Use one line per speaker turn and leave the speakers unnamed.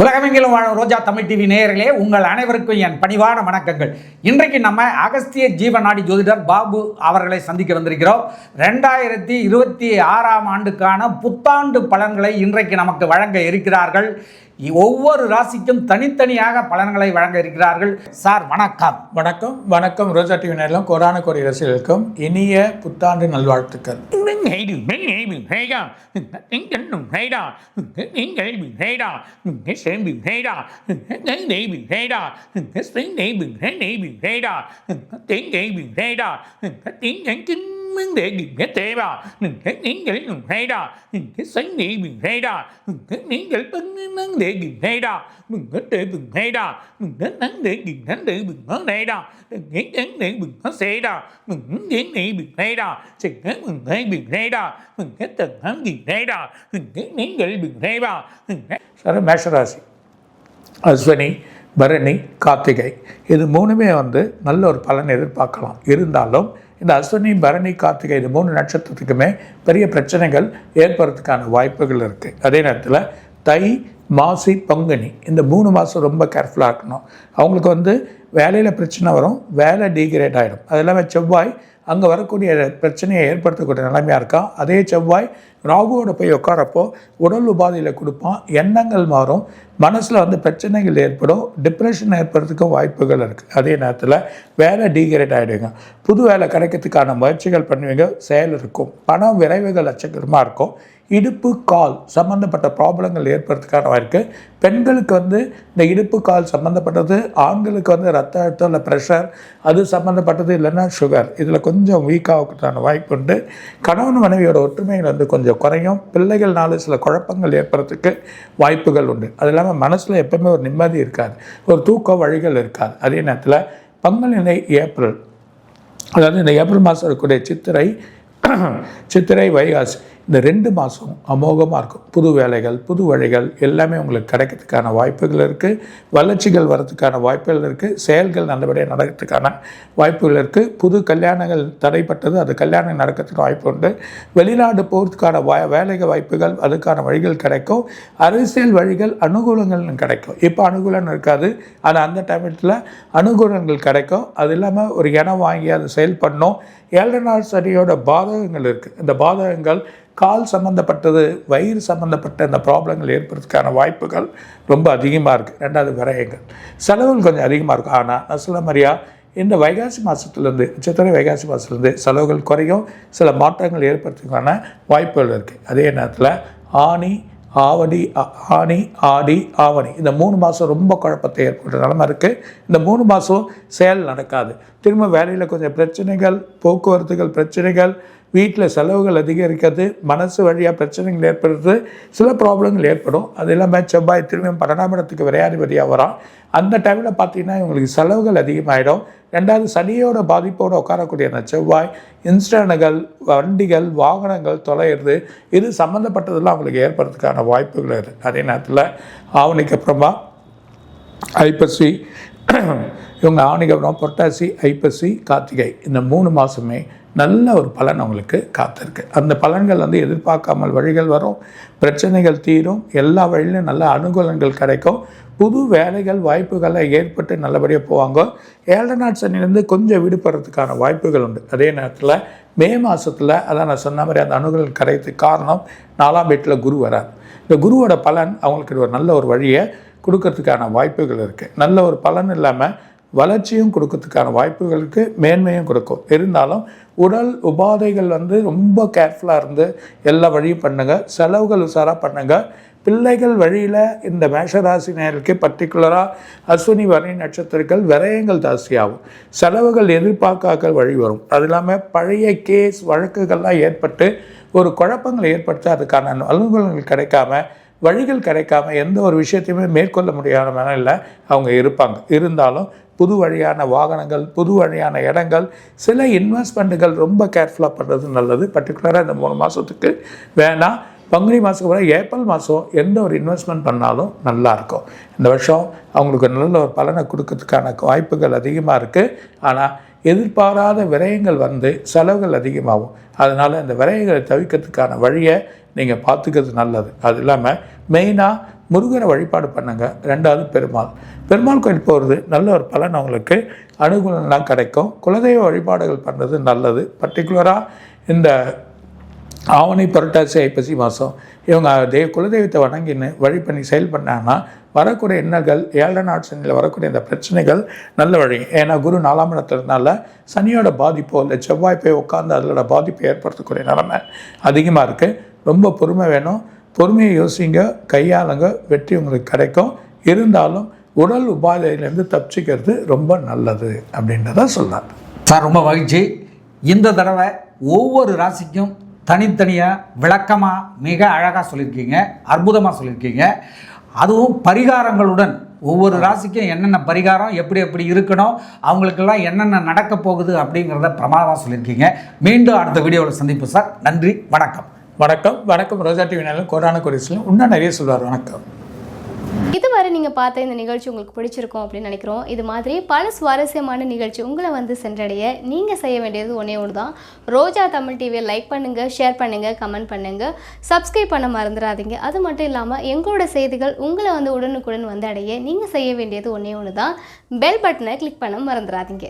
உலகமெங்கிலும் வாழும் ரோஜா தமிழ் டிவி நேயர்களே உங்கள் அனைவருக்கும் என் பணிவான வணக்கங்கள். இன்றைக்கு நம்ம அகஸ்திய ஜீவநாடி ஜோதிடர் பாபு அவர்களை சந்திக்க வந்திருக்கிறோம். ரெண்டாயிரத்தி இருபத்தி ஆறாம் ஆண்டுக்கான புத்தாண்டு பலன்களை இன்றைக்கு நமக்கு வழங்க இருக்கிறார்கள். ஒவ்வொரு ராசிக்கும் தனித்தனியாக பலன்களை வழங்க இருக்கிறார்கள். சார் வணக்கம்.
வணக்கம் வணக்கம். ரோஜா டிவி நேரிலும் கொரோனா கோடி ரசிகர்களுக்கும் இனிய புத்தாண்டு நல்வாழ்த்துக்கள்.
Vấn đề gì hết thế bà cái những cái những hay đó cái sáng nghị mình hay đó cái những cái vấn vấn đề gì hay đó mình có thể mình hay đó mình đến vấn đề gì vấn đề mình có hay đó những vấn đề mình có xe đó mình những nghị mình hay đó chỉ cái mình hay mình hay đó mình cái tầng hắn gì hay đó mình cái những cái mình hay đó mình cái
sir மேஷராசி அஸ்வினி பரணி கார்த்திகை. இது மூணுமே வந்து நல்ல ஒரு பலன் எதிர்பார்க்கலாம். இருந்தாலும் இந்த அஸ்வினி பரணி கார்த்திகை இது மூணு நட்சத்திரத்துக்குமே பெரிய பிரச்சனைகள் ஏற்படுறதுக்கான வாய்ப்புகள் இருக்குது அதே நேரத்தில் தை மாசி பங்குனி இந்த மூணு மாதம் ரொம்ப கேர்ஃபுல்லாக இருக்கணும். அவங்களுக்கு வந்து வேலையில் பிரச்சனை வரும் வேலை டீக்ரேட் ஆகிடும் அது எல்லாமே செவ்வாய் அங்கே வரக்கூடிய பிரச்சனையை ஏற்படுத்தக்கூடிய நிலைமையாக இருக்கான் அதே செவ்வாய் ராகுவோட போய் உட்காரப்போ உடல் உபாதையில் கொடுப்பான் எண்ணங்கள் மாறும் மனசில் வந்து பிரச்சனைகள் ஏற்படும் டிப்ரெஷன் ஏற்படுறதுக்கும் வாய்ப்புகள் இருக்குது அதே நேரத்தில் வேலை டீக்ரேட் ஆகிடுங்க புது வேலை கிடைக்கிறதுக்கான முயற்சிகள் பண்ணுவீங்க செயல் இருக்கும். பணம் விரைவுகள் அச்சகரமாக இருக்கும். இடுப்பு கால் சம்மந்தப்பட்ட ப்ராப்ளங்கள் ஏற்படுறதுக்கான வாய்ப்பு பெண்களுக்கு வந்து இந்த இடுப்பு கால் சம்மந்தப்பட்டது ஆண்களுக்கு வந்து ரத்த அழுத்தம் இல்லை ப்ரெஷர் அது சம்மந்தப்பட்டது இல்லைன்னா சுகர் இதில் கொஞ்சம் வீக்காகிறதுக்கான வாய்ப்பு உண்டு. கணவன் மனைவியோட ஒற்றுமைகள் வந்து கொஞ்சம் குறையும். பிள்ளைகள்னால சில குழப்பங்கள் ஏற்படுறதுக்கு வாய்ப்புகள் உண்டு. அது இல்லாமல் மனசில் எப்பவுமே ஒரு நிம்மதி இருக்காது. ஒரு தூக்க வழிகள் இருக்காது. அதே நேரத்தில் பங்களினை ஏப்ரல். அதாவது இந்த ஏப்ரல் மாதம் இருக்கக்கூடிய சித்திரை சித்திரை வைகாசி. இந்த ரெண்டு மாதம் அமோகமாக இருக்கும். புது வேலைகள் புது வழிகள் எல்லாமே உங்களுக்கு கிடைக்கிறதுக்கான வாய்ப்புகள் இருக்குது வளர்ச்சிகள் வரதுக்கான வாய்ப்புகள் இருக்குது செயல்கள் நல்லபடியாக நடக்கிறதுக்கான வாய்ப்புகள் இருக்குது புது கல்யாணங்கள் தடைப்பட்டது. அது கல்யாணம் நடக்கிறதுக்கு வாய்ப்பு உண்டு. வெளிநாடு போகிறதுக்கான வா வேலை வாய்ப்புகள் அதுக்கான வழிகள் கிடைக்கும். அரசியல் வழிகள் அனுகூலங்கள் கிடைக்கும். இப்போ அனுகூலம் இருக்காது. ஆனால் அந்த டைமத்தில் அனுகூலங்கள் கிடைக்கும். அது இல்லாமல் ஒரு இடம் வாங்கி அதை செயல்படணும். ஏழரை நாள் சனியோட பாதகங்கள் இருக்குது இந்த பாதகங்கள் கால் சம்மந்தப்பட்டது வயிறு சம்மந்தப்பட்ட இந்த ப்ராப்ளங்கள் ஏற்படுறதுக்கான வாய்ப்புகள் ரொம்ப அதிகமாக இருக்குது ரெண்டாவது விரயங்கள். செலவுகள் கொஞ்சம் அதிகமாக இருக்கும் ஆனால் நான் சொல்ல மாதிரியா இந்த வைகாசி மாதத்துலேருந்து சித்திரை வைகாசி மாதத்துலேருந்து செலவுகள் குறையும். சில மாற்றங்கள் ஏற்படுறதுக்கான வாய்ப்புகள் இருக்குது அதே நேரத்தில் ஆணி ஆவடி ஆணி ஆனி ஆடி ஆவணி. இந்த மூணு மாதம் ரொம்ப குழப்பத்தை ஏற்படுற நிலமை இருக்குது இந்த மூணு மாதம் செயல் நடக்காது. திரும்ப வேலையில் கொஞ்சம் பிரச்சனைகள் போக்குவரத்துகள் பிரச்சனைகள் வீட்டில் செலவுகள் அதிகரிக்கிறது மனசு வழியாக பிரச்சனைகள் ஏற்படுறது சில ப்ராப்ளங்கள் ஏற்படும். அது இல்லாமல் செவ்வாய் திரும்பியும் பன்னெண்டாம் இடத்துக்கு விரையாதிபதியாக வரும் அந்த டைமில் பார்த்தீங்கன்னா இவங்களுக்கு செலவுகள் அதிகமாகிடும் ரெண்டாவது சனியோட பாதிப்போடு உட்காரக்கூடிய அந்த செவ்வாய் இன்ஸ்டன்ட்டுகள் வண்டிகள் வாகனங்கள் தொலைகிறது இது சம்மந்தப்பட்டதெல்லாம் அவங்களுக்கு ஏற்படுறதுக்கான வாய்ப்புகள் இருக்குது அதே நேரத்தில் ஆவணிக்கு அப்புறமா ஐப்பசி இவங்க ஆவணிக்கு புரட்டாசி ஐப்பசி கார்த்திகை இந்த மூணு மாதமே நல்ல ஒரு பலன் அவங்களுக்கு காத்திருக்கு. அந்த பலன்கள் வந்து எதிர்பார்க்காமல் வழிகள் வரும் பிரச்சனைகள் தீரும் எல்லா வழியிலும் நல்ல அனுகூலங்கள் கிடைக்கும். புது வேலைகள் வாய்ப்புகளை ஏற்பட்டு நல்லபடியாக போவாங்க. ஏழரை நாட் சனிலேருந்து கொஞ்சம் விடுபடுறதுக்கான வாய்ப்புகள் உண்டு. அதே நேரத்தில் மே மாதத்தில் அதான் நான் சொன்ன மாதிரி அந்த அணுகல் கரைத்து காரணம் நாலாம் வீட்டில் குரு வரார். இந்த குருவோட பலன் அவங்களுக்கு ஒரு நல்ல ஒரு வழியை கொடுக்கறதுக்கான வாய்ப்புகள் இருக்குது நல்ல ஒரு பலன் இல்லாமல் வளர்ச்சியும் கொடுக்கறதுக்கான வாய்ப்புகளுக்கு மேன்மையும் கொடுக்கும். இருந்தாலும் உடல் உபாதைகள் வந்து ரொம்ப கேர்ஃபுல்லாக இருந்து எல்லா வழியும் பண்ணுங்கள் செலவுகள் உசாராக பண்ணுங்கள் பிள்ளைகள் வழியில் இந்த மேஷராசி நேருக்கு பர்டிகுலராக அஸ்வினி வரை நட்சத்திரங்கள் விரயங்கள் ஜாஸ்தியாகும். செலவுகள் எதிர்பார்க்காத வழி வரும். அது இல்லாமல் பழைய கேஸ் வழக்குகள்லாம் ஏற்பட்டு ஒரு குழப்பங்களை ஏற்படுத்த அதுக்கான அலுவலகங்கள் கிடைக்காம வழிகள் கிடைக்காம எந்த ஒரு விஷயத்தையுமே மேற்கொள்ள முடியாத மனநிலை அவங்க இருப்பாங்க. இருந்தாலும் புது வழியான வாகனங்கள் புது வழியான இடங்கள் சில இன்வெஸ்ட்மெண்ட்டுகள் ரொம்ப கேர்ஃபுல்லாக பண்ணுறது நல்லது. பர்டிகுலராக இந்த மூணு மாதத்துக்கு வேணாம் பங்குனி மாதத்துக்கு அப்புறம் ஏப்ரல் மாதம் எந்த ஒரு இன்வெஸ்ட்மெண்ட் பண்ணாலும் நல்லாயிருக்கும் இந்த வருஷம் அவங்களுக்கு நல்ல ஒரு பலனை கொடுக்கறதுக்கான வாய்ப்புகள் அதிகமாக இருக்குது ஆனால் எதிர்பாராத விரயங்கள் வந்து செலவுகள் அதிகமாகும். அதனால் அந்த விரயங்களை தவிர்க்கிறதுக்கான வழியை நீங்கள் பார்த்துக்கிறது நல்லது. அது இல்லாமல் மெயினாக முருகனை வழிபாடு பண்ணுங்க. ரெண்டாவது பெருமாள். பெருமாள் கோயில் போகிறது நல்ல ஒரு பலன் அவங்களுக்கு. அனுகூலம்லாம் கிடைக்கும். குலதெய்வ வழிபாடுகள் பண்ணுறது நல்லது. பர்டிகுலராக இந்த ஆவணி புரட்டாசி ஐப்பசி மாதம் இவங்க தெய்வ குலதெய்வத்தை வணங்கின்னு வழி பண்ணி செயல் பண்ணாங்கன்னா வரக்கூடிய எண்ணங்கள் ஏழரை நாட்சனில் வரக்கூடிய இந்த பிரச்சனைகள் நல்ல வழி. ஏன்னா குரு நாலாம் இடத்துலனால சனியோட பாதிப்போ இல்லை செவ்வாய் போய் உட்காந்து அதோட பாதிப்பை ஏற்படுத்தக்கூடிய நிலைமை அதிகமாக இருக்குது ரொம்ப பொறுமை வேணும். பொறுமையை யோசிங்க கையாளுங்க வெற்றி உங்களுக்கு கிடைக்கும். இருந்தாலும் உடல் உபாதையிலேருந்து தப்பிச்சிக்கிறது ரொம்ப நல்லது அப்படின்றத சொல்லலாம்.
சார் ரொம்ப மகிழ்ச்சி. இந்த தடவை ஒவ்வொரு ராசிக்கும் தனித்தனியாக விளக்கமாக மிக அழகாக சொல்லியிருக்கீங்க அற்புதமாக சொல்லியிருக்கீங்க. அதுவும் பரிகாரங்களுடன் ஒவ்வொரு ராசிக்கும் என்னென்ன பரிகாரம் எப்படி எப்படி இருக்கணும் அவங்களுக்கெல்லாம் என்னென்ன நடக்க போகுது அப்படிங்கிறத பிரமாதமாக சொல்லியிருக்கீங்க. மீண்டும் அடுத்த வீடியோவில் சந்திப்போம் சார். நன்றி வணக்கம்.
வணக்கம். வணக்கம். ரோஜா டிவி நேரம் கொரோனா குறிச்சிலும் இன்னும் நிறைய சொல்வார். வணக்கம்.
இதுவரை நீங்கள் பார்த்த இந்த நிகழ்ச்சி உங்களுக்கு பிடிச்சிருக்கும் அப்படின்னு நினைக்கிறோம். இது மாதிரி பல சுவாரஸ்யமான நிகழ்ச்சி உங்களை வந்து சென்றடைய நீங்கள் செய்ய வேண்டியது ஒன்றே ஒன்று தான் ரோஜா தமிழ் டிவியை லைக் பண்ணுங்கள் ஷேர் பண்ணுங்கள் கமெண்ட் பண்ணுங்கள் சப்ஸ்கிரைப் பண்ண மறந்துடாதீங்க. அது மட்டும் இல்லாமல் எங்களோட செய்திகள் உங்களை வந்து உடனுக்குடன் வந்து அடைய நீங்கள் செய்ய வேண்டியது ஒன்றே ஒன்று தான் பெல் பட்டனை கிளிக் பண்ண மறந்துடாதீங்க.